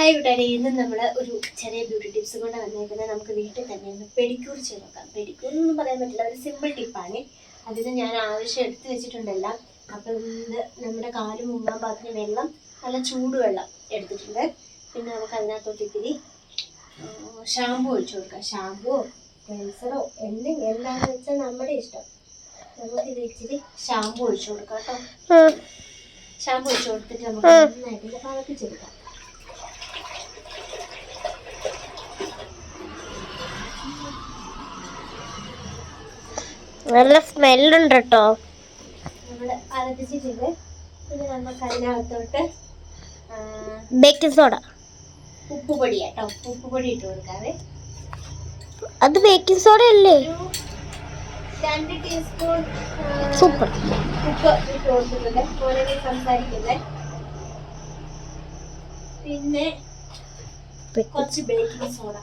Hi കൂട്ടുകാരെ ഇന്ന് നമ്മൾ ഒരു ചെറിയ ബ്യൂട്ടി ടിപ്സ് കൊണ്ട് വന്നേക്കുന്നത് നമുക്ക് വീട്ടിൽ തന്നെ ഒന്ന് പെഡിക്യൂർ ചെയ്ത് നോക്കാം. പെഡിക്യൂർ എന്നൊന്നും പറയാൻ പറ്റില്ല. ഒരു സിമ്പിൾ ടിപ്പാണ് അതിന് ഞാൻ ആവശ്യം എടുത്തു വെച്ചിട്ടുണ്ടെല്ലാം. അപ്പം ഇത് നമ്മുടെ കാലും മുങ്ങാൻ പാകത്തിന് വെള്ളം നല്ല ചൂടുവെള്ളം എടുത്തിട്ടുണ്ട്. പിന്നെ നമുക്ക് അതിനകത്തോട്ട് ഇത്തിരി ഷാമ്പു ഒഴിച്ചു കൊടുക്കാം. ഷാമ്പുവോ ക്ലൻസറോ എന്തെങ്കിലും എന്താണെന്ന് വെച്ചാൽ നമ്മുടെ ഇഷ്ടം. നമുക്കിത് ഇച്ചിരി ഷാമ്പു ഒഴിച്ചു കൊടുക്കാം കേട്ടോ. ഷാമ്പു ഒഴിച്ചു കൊടുത്തിട്ട് നമുക്ക് നന്നായിട്ട് ഇത് പതപ്പിച്ചെടുക്കാം. നല്ല സ്മെല്ലുണ്ട് കേട്ടോ. നമ്മൾ പതപ്പിച്ചിട്ടുണ്ട് പിന്നെ നമുക്ക് അതിനകത്തോട്ട് ആ, ബേക്കിംഗ് സോഡ ഉപ്പുപൊടി കേട്ടോ ഉപ്പുപൊടി ഇട്ട് കൊടുക്കാവേ. അത് ബേക്കിംഗ് സോഡ അല്ലേ? രണ്ട് ടീസ്പൂൺ സൂപ്പർ ഉപ്പ് ഇട്ട് കൊടുക്കുന്നുണ്ട് ഓരോരോ സംസാരിക്കുന്നത് പിന്നെ കുറച്ച് ബേക്കിംഗ് സോഡ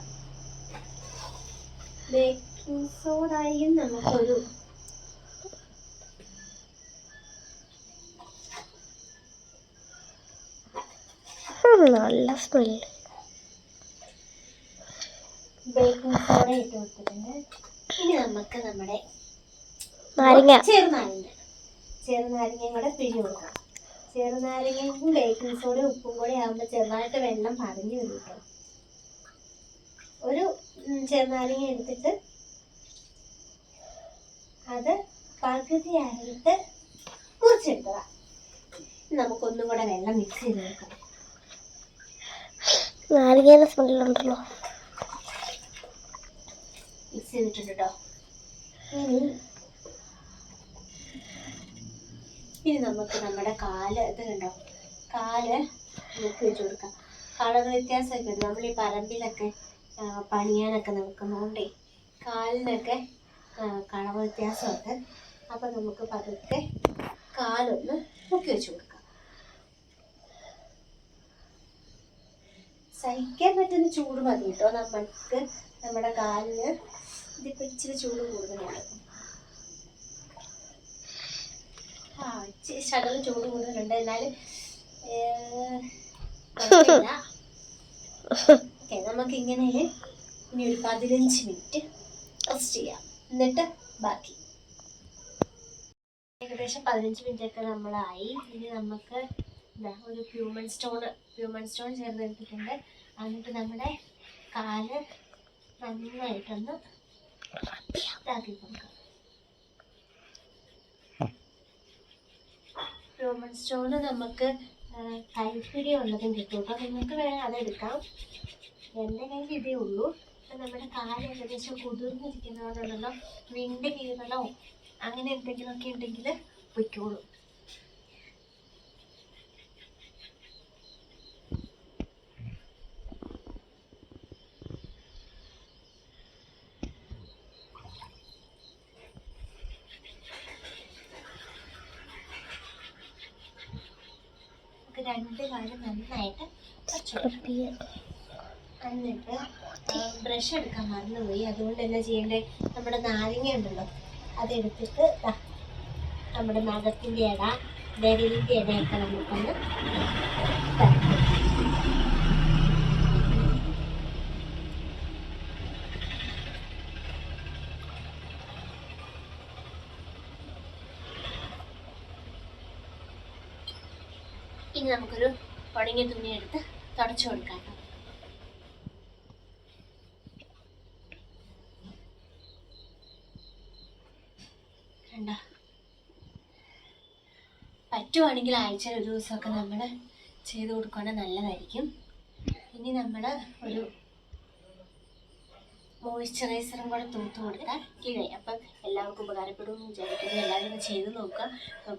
ബേക്കിംഗ് സോഡയും നമുക്കൊരു നല്ല സ്മെല്ല് ബേക്കിംഗ് സോഡ ഇട്ട് കൊടുത്തിട്ടുണ്ട്. ഇനി നമുക്ക് നമ്മുടെ നാരങ്ങ. ചെറുനാരങ്ങ. ചെറുനാരങ്ങയും കൂടെ പിഴിഞ്ഞ് കൊടുക്കാം. ചെറുനാരങ്ങയും ബേക്കിംഗ് സോഡ ഉപ്പും കൂടെ ആകുമ്പോൾ ചെറുതായിട്ട് വെള്ളം പറിഞ്ഞു വരും കേട്ടോ. ഒരു ചെറുനാരങ്ങ എടുത്തിട്ട് അത് പകുതിയായിട്ട് മുറിച്ചെടുക്കുക നമുക്കൊന്നും കൂടെ വെള്ളം മിക്സ് ചെയ്ത് വെക്കാം നാരങ്ങയുടെ സ്മെല്ലുണ്ടല്ലോ. മിക്സ് ചെയ്തിട്ടുണ്ട് കേട്ടോ ഇനി ഇനി നമുക്ക് നമ്മുടെ കാൽ ഇത് കണ്ടോ? കാൽ നമുക്ക് വെച്ച് കൊടുക്കാം. കളർ വ്യത്യാസമൊക്കെ ഉണ്ട് നമ്മൾ ഈ പറമ്പിലൊക്കെ പണിയാനൊക്കെ നിൽക്കുന്നതുകൊണ്ടേ കാലിനൊക്കെ കളർ വ്യത്യാസമുണ്ട്. അപ്പം നമുക്ക് പതുക്കെ കാലൊന്ന് മുക്കി വെച്ച് കൊടുക്കാം. സഹിക്കാൻ പറ്റുന്ന ചൂട് മതി കേട്ടോ. നമ്മൾക്ക് നമ്മുടെ കാലിന് ഇതിപ്പോൾ ഇച്ചിരി ചൂട് കൂടുതലാണ്. ആ ഇച്ചിരി ശകലം ചൂട് കൂടുതലുണ്ട്. എന്നാലും ഓക്കെ നമുക്ക് ഇങ്ങനെ ഇനി ഒരു പതിനഞ്ച് മിനിറ്റ് റെസ്റ്റ് ചെയ്യാം. എന്നിട്ട് ബാക്കി. ഏകദേശം പതിനഞ്ച് മിനിറ്റ് ഒക്കെ നമ്മളായി. ഇനി നമുക്ക് ഒരു ഹ്യൂമൻ സ്റ്റോൺ ഹ്യൂമൻ സ്റ്റോൺ ചേർന്ന് എടുത്തിട്ടുണ്ട് എന്നിട്ട് നമ്മുടെ കാൽ നന്നായിട്ടൊന്ന് ഇതാക്കി കൊടുക്കാം. ഹ്യൂമൻ സ്റ്റോണ് നമുക്ക് കൈപ്പിടി ഉള്ളതും കിട്ടും അപ്പോൾ നിങ്ങൾക്ക് വേണം അതെടുക്കാം എന്റെ കയ്യിൽ ഇതേ ഉള്ളൂ. അപ്പം നമ്മുടെ കാൽ ഏകദേശം കുതിർന്നിരിക്കുന്നതുകൊണ്ടുണ്ടല്ലോ വിണ്ട് കീറലോ അങ്ങനെ എന്തെങ്കിലുമൊക്കെ ഉണ്ടെങ്കിൽ പൊയ്ക്കോളൂ രണ്ട് കാലം നന്നായിട്ട് എന്നിട്ട് ബ്രഷ് എടുക്കാൻ മറന്നുപോയി. അതുകൊണ്ട് എന്നാ ചെയ്യേണ്ടത് നമ്മുടെ നാരങ്ങ ഉണ്ടല്ലോ അതെടുത്തിട്ട് നമ്മുടെ നഖത്തിന്റെ ഇട വിരലിന്റെ ഇടയൊക്കെ നമുക്കൊന്ന് ഇതാക്കാം. ഇനി നമുക്കൊരു ഉണങ്ങിയ തുണി എടുത്ത് തുടച്ചു കൊടുക്കാം കണ്ട? പറ്റുവാണെങ്കിൽ ആഴ്ചയിൽ ഒരു ദിവസമൊക്കെ നമ്മൾ ചെയ്ത് കൊടുക്കുകയാണെങ്കിൽ നല്ലതായിരിക്കും. ഇനി നമ്മൾ ഒരു മോയ്സ്ചറൈസറും കൂടെ തൂത്ത് കൊടുത്താൽ കിഴായി അപ്പം എല്ലാവർക്കും ഉപകാരപ്പെടുമെന്ന് വിചാരിക്കുന്നു. എല്ലാവരും ചെയ്ത് നോക്കുക.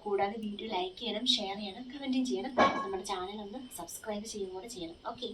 കൂടാതെ വീഡിയോ ലൈക്ക് ചെയ്യണം ഷെയർ ചെയ്യണം കമന്റും ചെയ്യണം. നമ്മുടെ ചാനൽ ഒന്ന് സബ്സ്ക്രൈബ് ചെയ്യുകയും കൂടെ ചെയ്യണം. ഓക്കെ